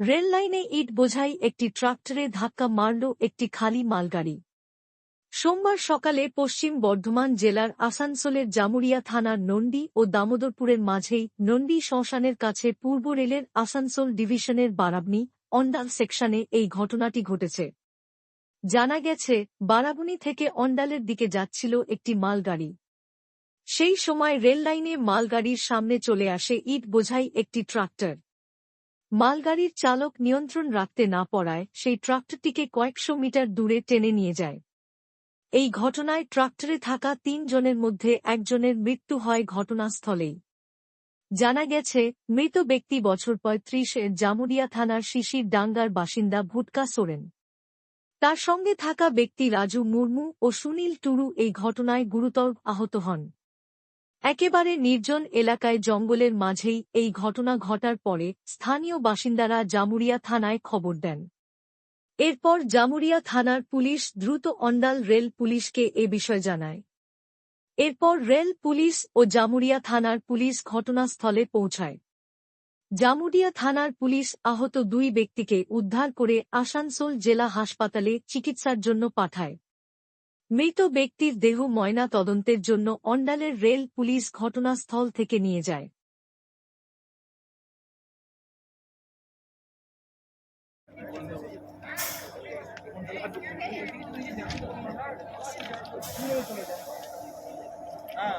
Rail লাইনে ইট বোঝাই একটি ট্রাক্টরে ধাক্কা মারল একটি খালি মালগাড়ি। সোমবার সকালে পশ্চিম বর্ধমান জেলার আসানসোলের জামুরিয়া থানার নন্দী ও দামোদরপুরের মাঝেই নন্দী শ্মশানের কাছে পূর্ব রেলের আসানসোল ডিভিশনের বারাবনি অন্ডাল সেকশনে এই ঘটনাটি ঘটেছে। জানা গেছে বারাবনি থেকে অন্ডালের দিকে যাচ্ছিল একটি মালগাড়ি। সেই সময় রেল লাইনে মালগাড়ির সামনে চলে আসে ইট বোঝাই একটি ট্রাক্টর। মালগাড়ির চালক নিয়ন্ত্রণ রাখতে না পারায় সেই ট্রাক্টরটিকে কয়েকশো মিটার দূরে টেনে নিয়ে যায়। এই ঘটনায় ট্রাক্টরে থাকা তিন জনের মধ্যে একজনের মৃত্যু হয় ঘটনাস্থলেই। জানা গেছে, মৃত ব্যক্তি বছর পঁয়ত্রিশের জামুরিয়া থানার শিশির ডাঙ্গার বাসিন্দা ভুটকা সোরেন। তার সঙ্গে থাকা ব্যক্তি রাজু মুর্মু ও সুনীল টুরু এই ঘটনায় গুরুতর আহত হন। একেবারে নির্জন এলাকায় জঙ্গলের মাঝেই এই ঘটনা ঘটার পরে স্থানীয় বাসিন্দারা জামুরিয়া থানায় খবর দেন। এরপর জামুরিয়া থানার পুলিশ দ্রুত অন্ডাল রেল পুলিশকে এ বিষয় জানায়। এরপর রেল পুলিশ ও জামুরিয়া থানার পুলিশ ঘটনাস্থলে পৌঁছায়। জামুরিয়া থানার পুলিশ আহত দুই ব্যক্তিকে উদ্ধার করে আসানসোল জেলা হাসপাতালে চিকিৎসার জন্য পাঠায়। মৃত ব্যক্তির দেহ ময়না তদন্তের জন্য অন্ডালের রেল পুলিশ ঘটনাস্থল থেকে নিয়ে যায়। হ্যাঁ